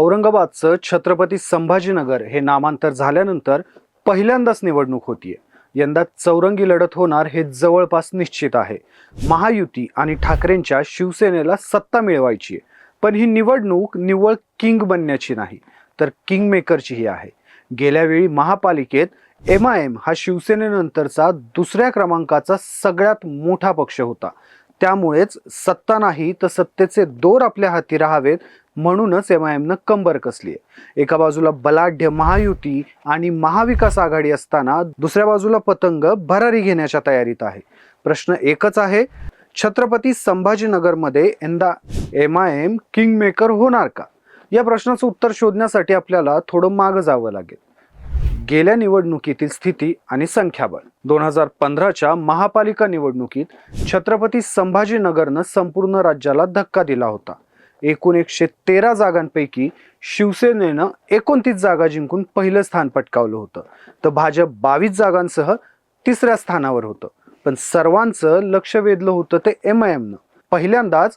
औरंगाबादचं छत्रपती संभाजीनगर हे नामांतर झाल्यानंतर पहिल्यांदाच निवडणूक होतीये. यंदा चौरंगी लढत होणार हे जवळपास निश्चित आहे. महायुती आणि ठाकरेंच्या शिवसेनेला सत्ता मिळवायची आहे. पण ही निवडणूक निव्वळ किंग बनण्याची नाही तर किंग मेकरचीही आहे. गेल्या वेळी महापालिकेत एम आय एम हा शिवसेनेनंतरचा दुसऱ्या क्रमांकाचा सगळ्यात मोठा पक्ष होता. त्यामुळेच सत्ता नाही तर सत्तेचे दोर आपल्या हाती राहावेत म्हणूनच एम आय एमनं कंबर कसली आहे. एका बाजूला बलाढ्य महायुती आणि महाविकास आघाडी असताना दुसऱ्या बाजूला पतंग भरारी घेण्याच्या तयारीत आहे. प्रश्न एकच आहे छत्रपती संभाजीनगरमध्ये यंदा M I M king maker होणार का? या प्रश्नाचं उत्तर शोधण्यासाठी आपल्याला थोडं मागं जावं लागेल. गेल्या निवडणुकीतील स्थिती आणि संख्याबळ. दोन हजार पंधराच्या महापालिका निवडणुकीत छत्रपती संभाजीनगरनं संपूर्ण राज्याला धक्का दिला होता. एकूण एकशे तेरा जागांपैकी शिवसेनेनं एकोणतीस जागा जिंकून पहिलं स्थान पटकावलं होतं. तर भाजप बावीस जागांसह तिसऱ्या स्थानावर होतं. पण सर्वांचं लक्ष वेधलं होतं ते एम आय एमनं पहिल्यांदाच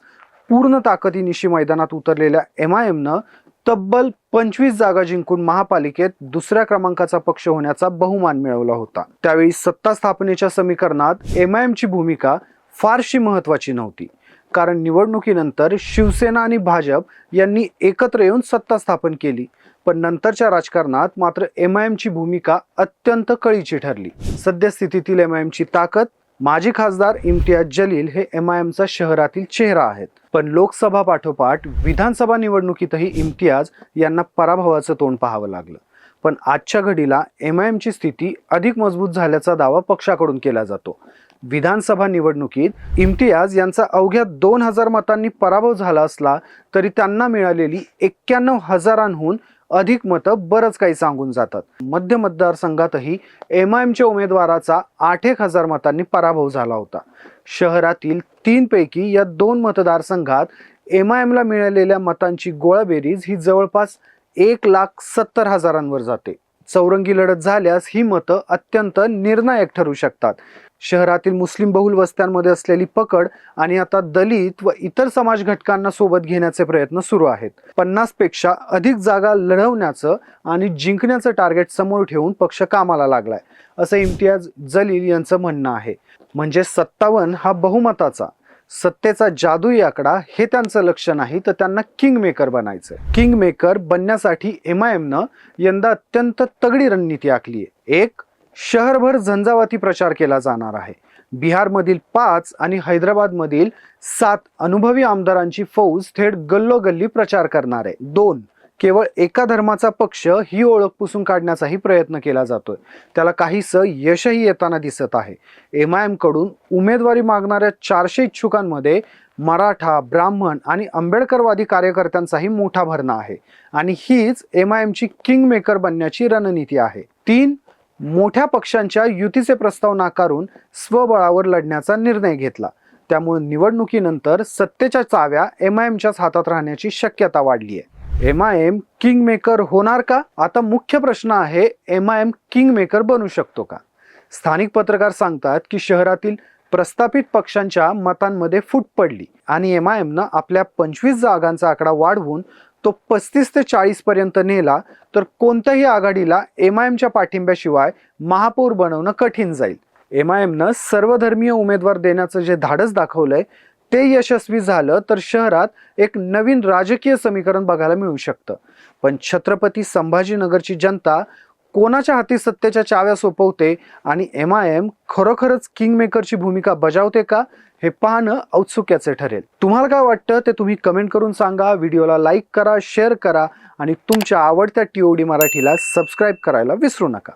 पूर्ण ताकदीनिशी मैदानात उतरलेल्या एम आय एमनं तब्बल पंचवीस जागा जिंकून महापालिकेत दुसऱ्या क्रमांकाचा पक्ष होण्याचा बहुमान मिळवला होता. त्यावेळी सत्ता स्थापनेच्या समीकरणात एम आय एमची भूमिका फारशी महत्वाची नव्हती. कारण निवडणुकीनंतर शिवसेना आणि भाजप यांनी एकत्र येऊन सत्ता स्थापन केली. पण नंतरच्या राजकारणात मात्र एम आय एमची भूमिका अत्यंत कळीची ठरली. सद्यस्थितीतील एम आय एमची ताकद माजी खासदार इम्तियाज जलील हे एम आय एमचा शहरातील चेहरा आहेत. पण लोकसभा पाठोपाठ विधानसभा निवडणुकीतही इम्तियाज यांना पराभवाचं तोंड पाहावं लागलं. पण आजच्या घडीला एम आय एमची स्थिती अधिक मजबूत झाल्याचा दावा पक्षाकडून केला जातो. विधानसभा निवडणुकीत इम्तियाज यांचा अवघ्या दोन हजार मतांनी पराभव झाला असला तरी त्यांना मिळालेली एक्क्याण्णव हजारांहून अधिक मतं बरंच काही सांगून जातात. मध्य मतदारसंघातही एम आय एमच्या उमेदवाराचा आठ एक हजार मतांनी पराभव झाला होता. शहरातील तीन पैकी या दोन मतदारसंघात एम आय एमला मिळालेल्या मतांची गोळाबेरीज ही जवळपास एक लाख सत्तर हजारांवर जाते. चौरंगी लढत झाल्यास ही मतं अत्यंत निर्णायक ठरू शकतात. शहरातील मुस्लिम बहुल वस्त्यांमध्ये असलेली पकड आणि आता दलित व इतर समाज घटकांना सोबत घेण्याचे प्रयत्न सुरू आहेत. पन्नासपेक्षा अधिक जागा लढवण्याचं आणि जिंकण्याचं टार्गेट समोर ठेवून पक्ष कामाला लागलाय असं इम्तियाज जलील यांचं म्हणणं आहे. म्हणजे सत्तावन्न हा बहुमताचा सत्तेचा जादुई आकडा हे त्यांचं लक्ष नाही तर त्यांना किंग मेकर बनायचं किंग मेकर बनण्यासाठी एम आय एमनं यंदा अत्यंत तगडी रणनीती आखली आहे. एक शहरभर झंझावाती प्रचार केला जाणार आहे. बिहारमधील पाच आणि हैदराबादमधील सात अनुभवी आमदारांची फौज थेट गल्लोगल्ली प्रचार करणार आहे. दोन केवळ एका धर्माचा पक्ष ही ओळख पुसून काढण्याचाही प्रयत्न केला जातोय. त्याला काहीसं यशही येताना दिसत आहे. एम आय एमकडून उमेदवारी मागणाऱ्या चारशे इच्छुकांमध्ये मराठा ब्राह्मण आणि आंबेडकरवादी कार्यकर्त्यांचाही मोठा भरणा आहे. आणि हीच एम आय एमची किंग मेकर बनण्याची रणनीती आहे. तीन मोठ्या पक्षांच्या युतीचे प्रस्ताव नाकारून स्वबळावर लढण्याचा निर्णय घेतला. त्यामुळे निवडणुकीनंतर सत्तेच्या चाव्या एम आय एमच्याच हातात राहण्याची शक्यता वाढली आहे. M I M king maker होणार का? आता मुख्य प्रश्न आहे M I M king maker बनू शकतो का? स्थानिक पत्रकार सांगतात की शहरातील प्रस्थापित पक्षांच्या मतांमध्ये फूट पडली आणि एम आय एमनं आपल्या पंचवीस जागांचा आकडा वाढवून तो पस्तीस ते चाळीसपर्यंत नेला तर कोणत्याही आघाडीला एम आय एमच्या पाठिंब्याशिवाय महापौर बनवणं कठीण जाईल. एम आय एमनं सर्वधर्मीय उमेदवार देण्याचं जे धाडस दाखवलंय ते यशस्वी झालं तर शहरात एक नवीन राजकीय समीकरण बघायला मिळू शकतं. पण छत्रपती संभाजीनगरची जनता कोणाच्या हाती सत्तेच्या चाव्या सोपवते आणि एम आय एम खरोखरच किंग मेकरची भूमिका बजावते का हे पाहणं औत्सुक्याचे ठरेल. तुम्हाला काय वाटतं ते तुम्ही कमेंट करून सांगा. व्हिडिओला लाईक करा शेअर करा आणि तुमच्या आवडत्या टी ओ डी मराठीला सबस्क्राईब करायला विसरू नका.